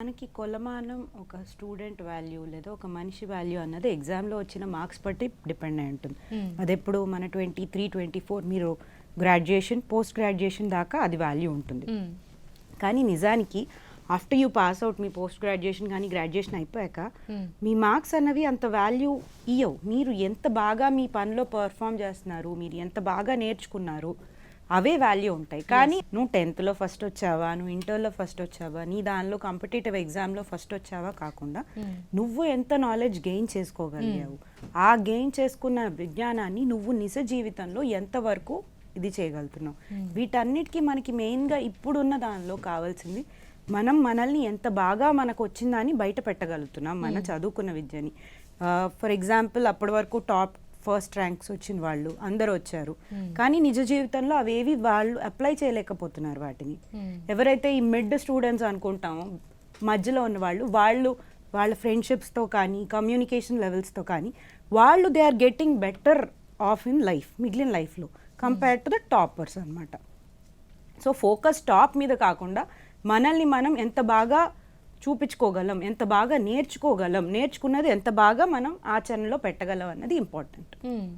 మనకి కొలమానం ఒక స్టూడెంట్ వాల్యూ లేదా ఒక మనిషి వాల్యూ అన్నది ఎగ్జామ్లో వచ్చిన మార్క్స్ బట్టి డిపెండ్ అయి ఉంటుంది Hmm. అది ఎప్పుడు మన ట్వంటీ త్రీ ట్వంటీ ఫోర్ మీరు గ్రాడ్యుయేషన్ పోస్ట్ గ్రాడ్యుయేషన్ దాకా అది వాల్యూ ఉంటుంది మ్మ్. కానీ నిజానికి ఆఫ్టర్ యూ పాస్ అవుట్ మీ పోస్ట్ గ్రాడ్యుయేషన్ కానీ గ్రాడ్యుయేషన్ అయిపోయాక మ్మ్. మీ మార్క్స్ అన్నవి అంత వాల్యూ ఇయ్యవు మీరు ఎంత బాగా మీ పనిలో పర్ఫామ్ చేస్తున్నారు మీరు ఎంత బాగా నేర్చుకున్నారు అవే వాల్యూ ఉంటాయి. కానీ నువ్వు టెన్త్లో ఫస్ట్ వచ్చావా నువ్వు ఇంటర్లో ఫస్ట్ వచ్చావా నీ దానిలో కాంపిటేటివ్ ఎగ్జామ్లో ఫస్ట్ వచ్చావా కాకుండా మ్మ్. నువ్వు ఎంత నాలెడ్జ్ గెయిన్ చేసుకోగలిగావు ఆ గెయిన్ చేసుకున్న విజ్ఞానాన్ని నువ్వు నిజ జీవితంలో ఎంతవరకు ఇది చేయగలుగుతున్నావు. వీటన్నిటికీ మనకి మెయిన్గా ఇప్పుడున్న దానిలో కావాల్సింది మనం మనల్ని ఎంత బాగా మనకు వచ్చిందని బయట పెట్టగలుగుతున్నాం మన చదువుకున్న విద్యని. ఫర్ ఎగ్జాంపుల్ అప్పటి వరకు టాప్ ఫస్ట్ ర్యాంక్స్ వచ్చిన వాళ్ళు అందరూ వచ్చారు. కానీ నిజ జీవితంలో అవేవి వాళ్ళు అప్లై చేయలేకపోతున్నారు వాటిని. మ్మ్. ఎవరైతే ఈ మిడ్ స్టూడెంట్స్ అనుకుంటామో మధ్యలో ఉన్న వాళ్ళు వాళ్ళు వాళ్ళ ఫ్రెండ్షిప్స్తో కానీ కమ్యూనికేషన్ లెవెల్స్తో కానీ వాళ్ళు they are getting better off in life మిగిలిన లైఫ్లో కంపేర్ టు ద టాపర్స్ అనమాట సో ఫోకస్ టాప్ మీద కాకుండా మనల్ని మనం ఎంత బాగా చూపించుకోగలం ఎంత బాగా నేర్చుకోగలం నేర్చుకున్నది ఎంత బాగా మనం ఆచరణలో పెట్టగలం అన్నది ఇంపార్టెంట్